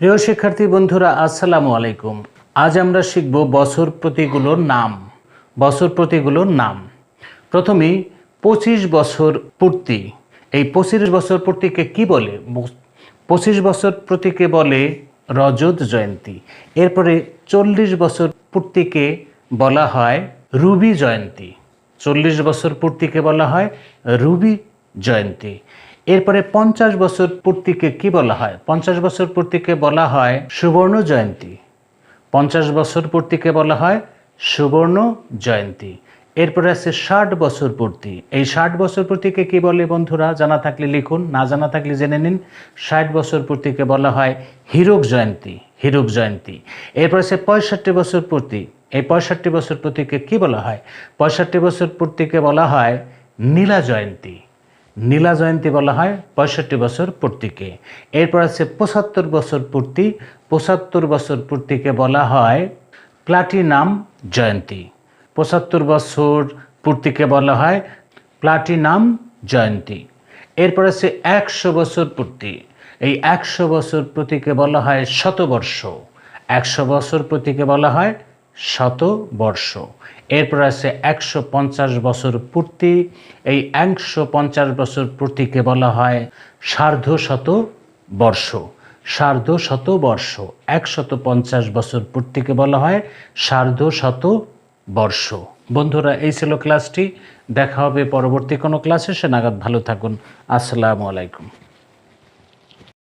প্রিয় শিক্ষার্থী বন্ধুরা, আসসালামু আলাইকুম। আজ আমরা শিখব বছর প্রতিগুলোর নাম। বছর প্রতিগুলোর নাম। প্রথমেই পঁচিশ বছর পূর্তি। এই পঁচিশ বছর পূর্তিকে কি বলে? পঁচিশ বছর প্রতীকে বলে রজত জয়ন্তী। এরপরে চল্লিশ বছর পূর্তিকে বলা হয় রুবি জয়ন্তী। চল্লিশ বছর পূর্তিকে বলা হয় রুবি জয়ন্তী। এরপরে পঞ্চাশ বছর পূর্তিকে কি বলা হয়? পঞ্চাশ বছর পূর্তিকে বলা হয় সুবর্ণ জয়ন্তী। পঞ্চাশ বছর পূর্তিকে বলা হয় সুবর্ণ জয়ন্তী। এরপরে আছে ষাট বছর পূর্তি। এই ষাট বছর পূর্তিকে কি বলে বন্ধুরা? জানা থাকলে লিখুন, না জানা থাকলে জেনে নিন। ষাট বছর পূর্তিকে বলা হয় হীরক জয়ন্তী হীরক জয়ন্তী। এরপর আছে পঁয়ষট্টি বছর পূর্তি। এই পঁয়ষট্টি বছর পূর্তিকে কি বলা হয়? পঁয়ষট্টি বছর পূর্তিকে বলা হয় নীলা জয়ন্তী। নীলা জয়ন্তী বলা হয় পঁয়ষট্টি বছর পূর্তিকে। এরপর আছে পঁচাত্তর বছর পূর্তি। পঁচাত্তর বছর পূর্তিকে বলা হয় প্লাটিনাম জয়ন্তী। পঁচাত্তর বছর পূর্তিকে বলা হয় প্লাটিনাম জয়ন্তী। এরপর আছে একশো বছর পূর্তি। এই একশো বছর প্রতীকে বলা হয় শতবর্ষ। একশো বছর প্রতীকে বলা হয় শতবর্ষ এরপর আছে একশো পঞ্চাশ বছর পূর্তি। এই একশো পঞ্চাশ বছর পূর্তিকে বলা হয় সার্ধ শত বর্ষ। সার্ধ শত বর্ষ। একশত পঞ্চাশ বছর পূর্তিকে বলা হয় সার্ধ শত বর্ষ। বন্ধুরা, এই ছিল ক্লাসটি। দেখা হবে পরবর্তী কোনো ক্লাসে। সে নাগাদ ভালো থাকুন। আসসালামু আলাইকুম।